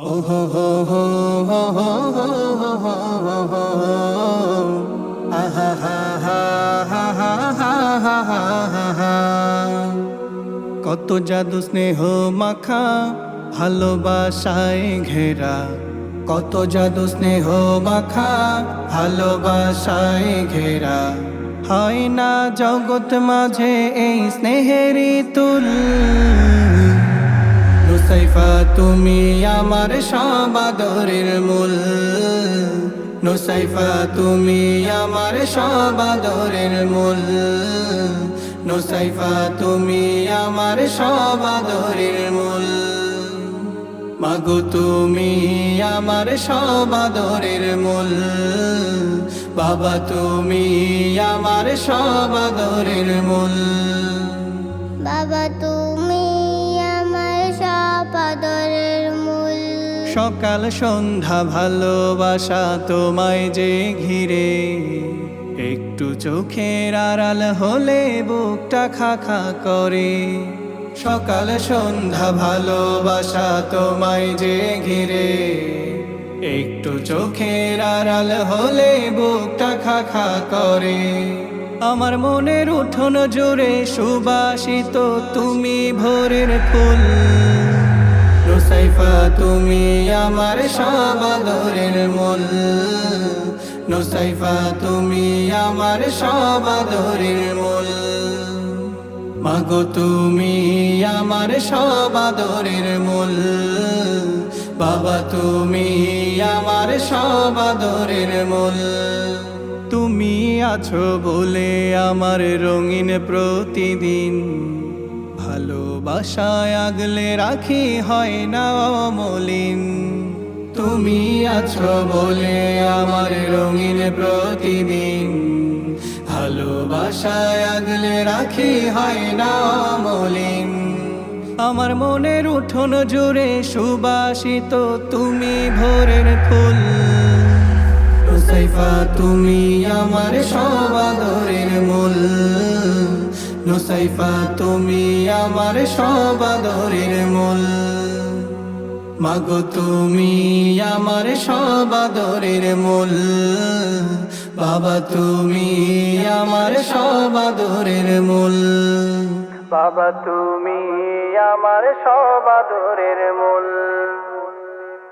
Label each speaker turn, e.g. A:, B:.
A: কত জাদু স্নেহ মাখা ভালোবাসায় ঘেরা কত জাদু স্নেহ মাখা ভালোবাসায় ঘেরা হয় না জগৎ মাঝে এই স্নেহেরই তুল নুসাইফা তুমি আমার সবাদরের মূল। নুসাইফা তুমি আমার সবাদরের মূল। নুসাইফা তুমি আমার সবাদরের মূল। মাগো, তুমি আমার সবাদরের মূল। বাবা, তুমি আমার সবাদরের মূল।
B: বাবা, তুমি
A: সকাল সন্ধ্যা ভালোবাসা তোমায় যে ঘিরে। একটু চোখের আড়াল হলে বুকটা খা খা করে। সকাল সন্ধ্যা ভালোবাসা তোমায় যে ঘিরে। একটু চোখের আড়াল হলে বুকটা খা খা করে। আমার মনের উঠোন জুড়ে সুবাসিত তুমি ভোরের ফুল। নুসাইফা তুমি আমার সবাদরের মূল। নুসাইফা, তুমি আমার সবাদরের মূল। মাগো, তুমি আমার সবাদরের মূল। বাবা, তুমি আমার সবাদরের মূল। তুমি আছো বলে আমার রঙিন প্রতিদিন। ভালোবাসায় আগলে রাখি, হয় না অমলিন? তুমি আছো বলে আমার রঙিন প্রতিদিন। ভালোবাসায় আগলে রাখি, হয় না অমলিন? আমার মনের উঠোন জুড়ে সুবাসিত তুমি ভোরের ফুল। তুমি আমার সবাদরের মূল। নুসাইফা, তুমি আমার সবাদরের মূল। মাগো, তুমি আমার সবাদরের মূল। বাবা, তুমি আমার সবাদরের মূল। বাবা, তুমি আমার সবাদরের মূল।